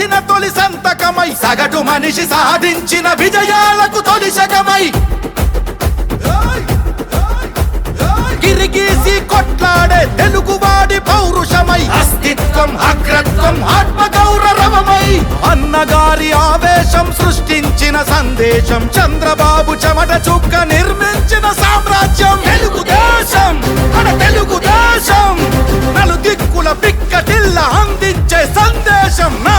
చేసిన తొలి సంతకమై సగటు మనిషి సాధించిన విజయాలకు తొలి శకమై. గిరిగీసి కొట్లాడే తెలుగువాడి పౌరుషమై. అస్తిత్వం అగ్రత్వం ఆత్మ గౌరవమై అన్నగారి ఆవేశం సృష్టించిన సందేశం చంద్రబాబు చెమట చుక్క నిర్మించిన సామ్రాజ్యం. తెలుగుదేశం మన తెలుగుదేశం. నలు దిక్కుల పిక్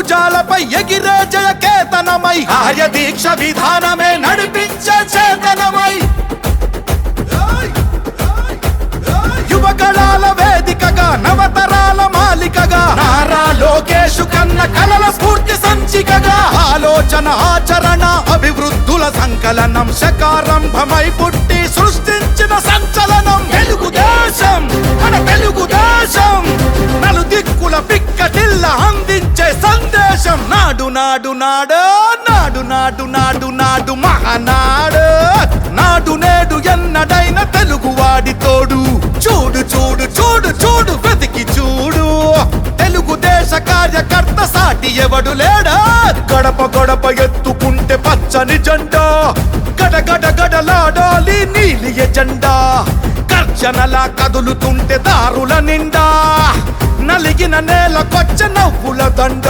భుజాలపై ఎగిరే జయకేతనమై దీక్ష విధానమే నడిపించే చేతనమై యువగళాల వేదికగా నవతరాల మాలికగా నారా లోకేషు కన్న కలల స్ఫూర్తి సంచికగా ఆలోచన ఆచరణ అభివృద్ధుల సంకలనం శకారంభమై పుట్టి సృష్టి నాడు నాడు నాడు నాడు నాడు నాడు మహానాడు. నాడు నేడు ఎన్నడైన తెలుగువాడి తోడు. చూడు చూడు చూడు చూడు వెతికి చూడు. తెలుగుదేశ కార్యకర్త సాటి ఎవడు లేడా? గడప గడప ఎత్తుకుంటే పచ్చని జెండా. గడ గడలాడాలి నీలి ఎజెండా. గర్జనలా కదులుతుంటే దారుల నిండా. నలిగిన నేలకొచ్చ నవ్వుల దండ.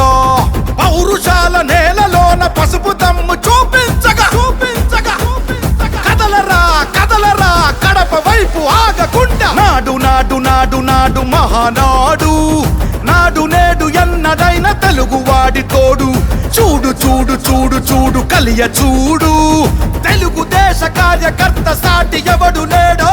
పౌరుషాల నేలలోన పసుపు తమ్ము చూపించగా చూపించగా కదలరా కదలరా కడప వైపు ఆగకుండా. నాడు నాడు నాడు నాడు మహానాడు. నాడు నేడు ఎన్నడైన తెలుగువాడి తోడు. చూడు చూడు చూడు చూడు కలియ చూడు. తెలుగుదేశ కార్యకర్త సాటి ఎవడు నేడో?